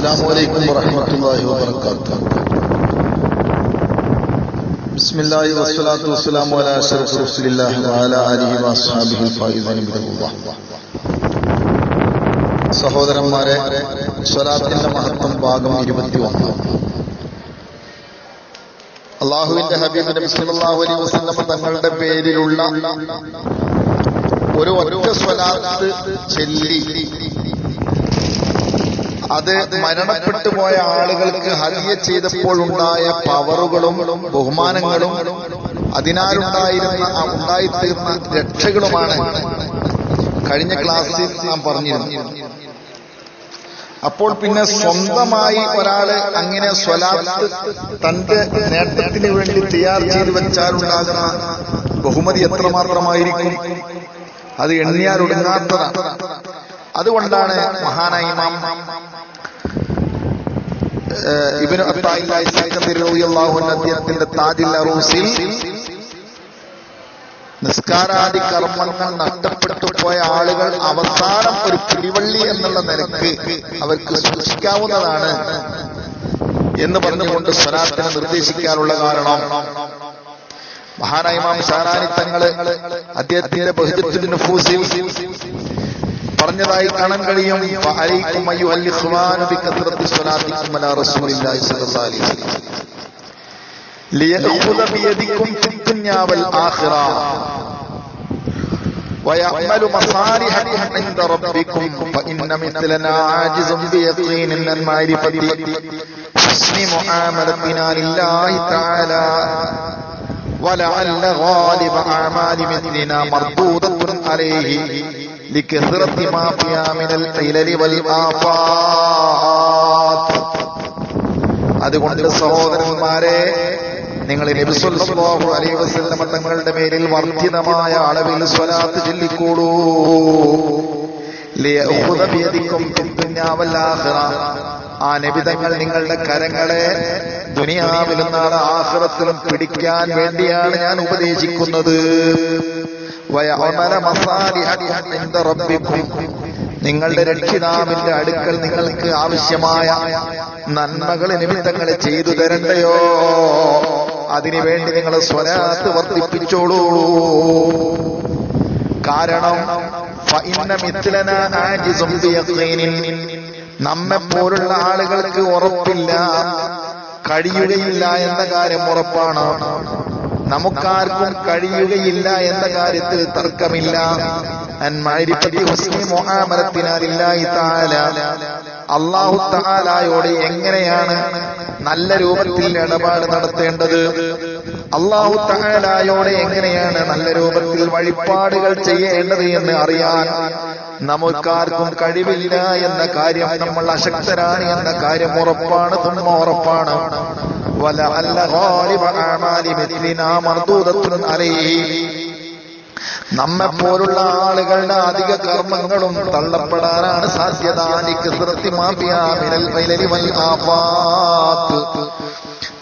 السلام عليكم ورحمة الله وبركاته بسم الله والصلاة والسلام على أشرف رسول الله وعلى آله وأصحابه الفائزين بذل الله സഹോദരന്മാരെ സ്വലാത്തിന്റെ മഹത്വം ഭാഗം ഇരുപത്തി ഒന്ന് അള്ളാഹുവിന്റെ ഹബീബ് നബി സല്ലല്ലാഹു അലൈഹി വസല്ലം തങ്ങളുടെ പേരിലുള്ള ഒരു ഒറ്റ സ്വലാത്ത് ചൊല്ലി അത് മരണപ്പെട്ടു പോയ ആളുകൾക്ക് ഹതിയ ചെയ്തപ്പോൾ ഉണ്ടായ പവറുകളും ബഹുമാനങ്ങളും അതിനാലുണ്ടായിരുന്ന ഉണ്ടായിത്തീർന്ന രക്ഷകളുമാണ് കഴിഞ്ഞ ക്ലാസ്സിൽ നാം പറഞ്ഞിരുന്നു അപ്പോൾ പിന്നെ സ്വന്തമായി ഒരാൾ അങ്ങനെ സ്വലാത്ത് തന്റെ നേട്ടത്തിന് വേണ്ടി തയ്യാർ ചെയ്തു വെച്ചാലുണ്ടാകുന്ന ബഹുമതി എത്രമാത്രമായിരിക്കും? അത് എണ്ണിയാൽ ഒടുങ്ങാത്തതാണ്. അതുകൊണ്ടാണ് മഹാനായ ഏഹ്, ഇബ്നു അദ്ദേഹത്തിന്റെ താജിൽ അറൂസിൽ നിസ്കാരാദി കർമ്മങ്ങൾ നഷ്ടപ്പെട്ടു പോയ ആളുകൾ അവസാനം ഒരു പിടിവള്ളി എന്നുള്ള നിലയ്ക്ക് അവർക്ക് സൂക്ഷിക്കാവുന്നതാണ് എന്ന് പറഞ്ഞുകൊണ്ട് സ്വലാത്തിനെ നിർദ്ദേശിക്കാനുള്ള കാരണം. മഹാനായ ഇമാം ഷാറാനി തങ്ങൾ അദ്ദേഹത്തിന്റെ ബഹുജത്തിന്റെ പറഞ്ഞതായി കാണാൻ കഴിയും ഫഅലൈക്കും അയ്യുഹൽ ഇഖ്വാനു ബികത്റത്തി സ്വലാത്തിക്കും അലാ റസൂലില്ലാഹി സ്വല്ലല്ലാഹു അലൈഹി വസല്ലം ലിയഖുദ ബിയദിക്കും ഫി ദുനിയാ വൽ ആഖിറ ويعمل مصالحكم عند ربكم فإن مثلنا عاجز بيقين من المعرفة حسن معاملتنا لله تعالى ولعل غالب أعمال مثلنا مردودة عليه لكثرة ما فيها من العلل والآفات അതുകൊണ്ട് സഹോദരന്മാരെ നിങ്ങൾ നബി സല്ലല്ലാഹു അലൈഹി വസല്ലം തങ്ങളുടെ പേരിൽ വർദ്ധിതമായ അളവിൽ സ്വലാത്ത് ചൊല്ലിക്കൂടൂ ലിയഖുദ ബിയദിക്കും ഫിദ്ദുനിയാ വൽ ആഖിറ ആ നബിതങ്ങൾ നിങ്ങളുടെ കരങ്ങളെ ദുനിയാവിലും നാളെ ആഖിറത്തിലും പിടിക്കാൻ വേണ്ടിയാണ് ഞാൻ ഉപദേശിക്കുന്നത് നിങ്ങളുടെ രക്ഷിതാവിന്റെ അടുക്കൽ നിങ്ങൾക്ക് ആവശ്യമായ നന്മകൾ നിമിത്തങ്ങൾ ചെയ്തു തരണ്ടയോ? അതിനുവേണ്ടി നിങ്ങൾ സ്വരാത്ത് വർദ്ധിപ്പിച്ചോളൂ. കാരണം നമ്മെ പോലുള്ള ആളുകൾക്ക് ഉറപ്പില്ല. കഴിയുകയില്ല എന്ന കാര്യം ഉറപ്പാണ്. നമുക്കാർക്കും കഴിയുകയില്ല എന്ന കാര്യത്തിൽ തർക്കമില്ല. അള്ളാഹു താലായോട് എങ്ങനെയാണ് നല്ല രൂപത്തിൽ ഇടപാട് നടത്തേണ്ടത്? അള്ളാഹു താലായോട് എങ്ങനെയാണ് നല്ല രൂപത്തിൽ വഴിപാടുകൾ ചെയ്യേണ്ടത് എന്ന് അറിയാൻ നമുക്കാർക്കും കഴിവില്ല എന്ന കാര്യം നമ്മൾ അശക്തരാണ് എന്ന കാര്യം ഉറപ്പാണ് തുമ്മ ഉറപ്പാണ്. വല غالب ഗാലിബ مثلنا മിത്ലിനാ عليه നമ്മെ പോലുള്ള ആളുകളുടെ അധിക കർമ്മങ്ങളും തള്ളപ്പെടാനാണ് സാധ്യത.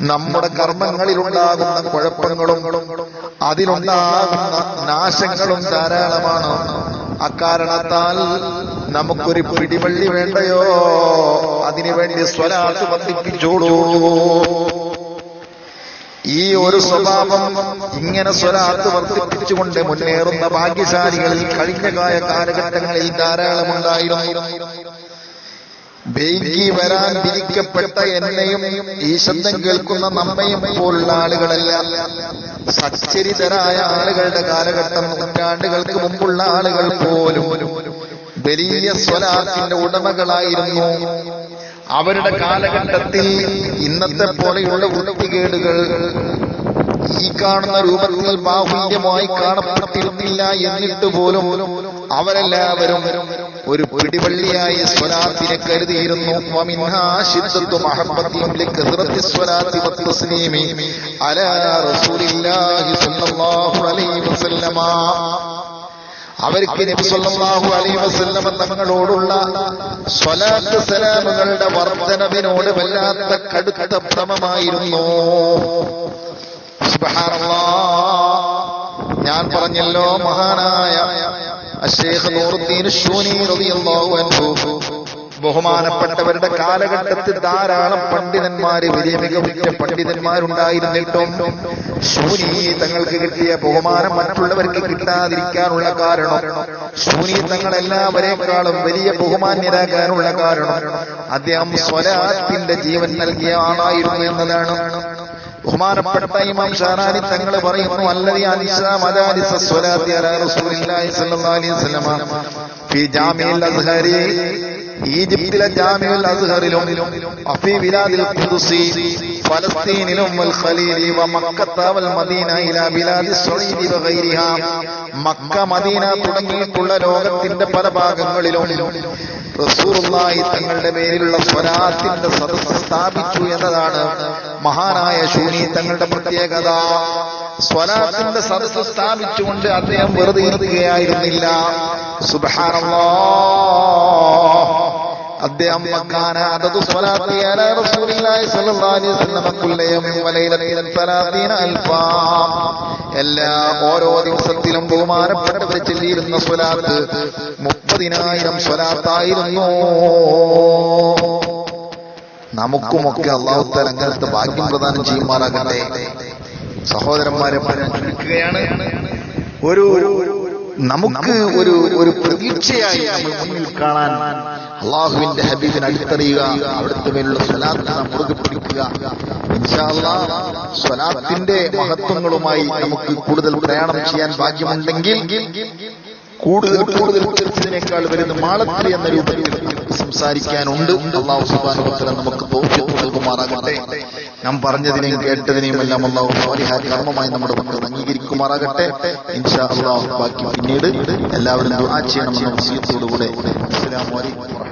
നമ്മുടെ കർമ്മങ്ങളിലുണ്ടാകുന്ന കുഴപ്പങ്ങളും അതിലുണ്ടാകുന്ന നാശങ്ങളും ധാരാളമാണ്. അക്കാരണത്താൽ നമുക്കൊരു പിടിവള്ളി വേണ്ടയോ? അതിനുവേണ്ടി സ്വലാത്ത് വർദ്ധിപ്പിച്ചോളൂ ഈ ഒരു സ്വഭാവം ഇങ്ങനെ സ്വരാത്ത് വർദ്ധിപ്പിച്ചുകൊണ്ട് മുന്നേറുന്ന ഭാഗ്യശാലികളിൽ കഴിഞ്ഞകായ കാലഘട്ടങ്ങളിൽ ധാരാളമുണ്ടായിരുന്നു. ബെയ്കി വരാൻ വിരിക്കപ്പെട്ട എന്നെയും ഈ ശബ്ദം കേൾക്കുന്ന നമ്മയും പോലുള്ള ആളുകളല്ല. സച്ചരിതരായ ആളുകളുടെ കാലഘട്ടം നൂറ്റാണ്ടുകൾക്ക് മുമ്പുള്ള ആളുകൾ പോലും വലിയ സ്വലാത്തിന്റെ ഉടമകളായിരുന്നു. അവരുടെ കാലഘട്ടത്തിൽ ഇന്നത്തെ പോലെയുള്ള വൃത്തികേടുകൾ ഈ കാണുന്ന രൂപത്തിൽ ബാഹുല്യമായി കാണപ്പെട്ടിരുന്നില്ല എന്നിട്ട് പോലും അവരെല്ലാവരും ഒരു പിടിവള്ളിയായി സ്വലാത്തിനെ കരുതിയിരുന്നു. അവർക്ക് തങ്ങളോടുള്ള സ്വലാത്ത് സലാമുകളുടെ വർധനവിനോട് വല്ലാത്ത കടുത്ത ഭ്രമമായിരുന്നു. ഞാൻ പറഞ്ഞല്ലോ മഹാനായ ബഹുമാനപ്പെട്ടവരുടെ കാലഘട്ടത്തിൽ ധാരാളം പണ്ഡിതന്മാര് വലിയ മികവുറ്റ പണ്ഡിതന്മാരുണ്ടായിരുന്നിട്ടും ശൂനി തങ്ങൾക്ക് കിട്ടിയ ബഹുമാനം മറ്റുള്ളവർക്ക് കിട്ടാതിരിക്കാനുള്ള കാരണം ശൂനി തങ്ങൾ എല്ലാവരെക്കാളും വലിയ ബഹുമാന്യരാകാനുള്ള കാരണം അദ്ദേഹം സ്വലാത്തിന്റെ ജീവൻ നൽകിയ ആളായിരുന്നു എന്നതാണ്. ബഹുമാനപ്പെട്ട ഇമാം ഷാനാനി തങ്ങൾ പറയുന്നു അല്ലതി അനിസ മദാരിസ സ്വലാത്തി അലാ റസൂലില്ലാഹി സ്വല്ലല്ലാഹു അലൈഹി വസല്ലമ. ഫി ജാമിഉൽ അസ്ഹരി ഈജിപ്തിലെ ജാമിഉൽ അസ്ഹറിലും അഫി വിലാദിൽ ഖുദ്സി ഫലസ്തീനിലും വൽ ഖലീലി വ മക്കത്ത വൽ മദീന ഇലാ ബിലാദി സ്വഈദി വ ഗൈരിഹ. മക്ക മദീന തുടങ്ങിയിട്ടുള്ള ലോകത്തിന്റെ പല ഭാഗങ്ങളിലും റസൂലുള്ളാഹി തങ്ങളുടെ പേരിലുള്ള സ്വലാത്തിന്റെ സദസ്സ് സ്ഥാപിച്ചു എന്നതാണ് മഹാനായ ശൂനി തങ്ങളുടെ പ്രത്യേകത സ്വലാത്തിന്റെ സദസ് സ്ഥാപിച്ചുകൊണ്ട് അദ്ദേഹം വെറുതെ ഇരിക്കുകയായിരുന്നില്ല. സുബ്ഹാനല്ലാഹ് അദ്ദേഹം എല്ലാ ഓരോ ദിവസത്തിലും ബഹുമാനപ്പെട്ട ചെല്ലിയിരുന്ന സ്വലാത്ത് മുപ്പതിനായിരം സ്വലാത്തായിരുന്നു. നമുക്കുമൊക്കെ അള്ളാഹുത്താൽ അങ്ങനത്തെ ഭാഗ്യം പ്രദാനം ചെയ്യുമാറാകട്ടെ. സഹോദരന്മാരെ പറഞ്ഞിരിക്കുകയാണ് ഒരു നമുക്ക് ഒരു ഒരു പ്രതീക്ഷയായി നമ്മൾ മുന്നിൽ കാണാൻ അള്ളാഹുവിന്റെ ഹബീബിന് അടുത്തറിയുക അവിടുത്തെ മേലുള്ള സ്വലാത്ത് നാം മുറുകെ പിടിക്കുക. സ്വലാത്തിന്റെ മഹത്വങ്ങളുമായി നമുക്ക് കൂടുതൽ പ്രയാണം ചെയ്യാൻ ഭാഗ്യമുണ്ടെങ്കിൽ കൂടുതൽ കൂടുതൽ ഇതിനേക്കാൾ വരുന്ന മാളത്തിൽ എന്ന രൂപത്തിൽ സംസാരിക്കാനുണ്ട്. അള്ളാഹു സുബാനുഭവത്തിൽ നമുക്ക് തോഫിക്ക് നൽകുമാറാകട്ടെ. ഞാൻ പറഞ്ഞതിനെയും കേട്ടതിനെയും എല്ലാം അള്ളാഹു സ്വാലിഹാരി കർമ്മമായി നമ്മുടെ മക്കൾ അംഗീകരിക്കുമാറാകട്ടെ. ഇൻഷാ അള്ളാഹു ബാക്കി പിന്നീട് എല്ലാവരും ആ ചെയ്യണമെന്ന വിഷയത്തോടുകൂടെ അസ്സലാമു അലൈക്കും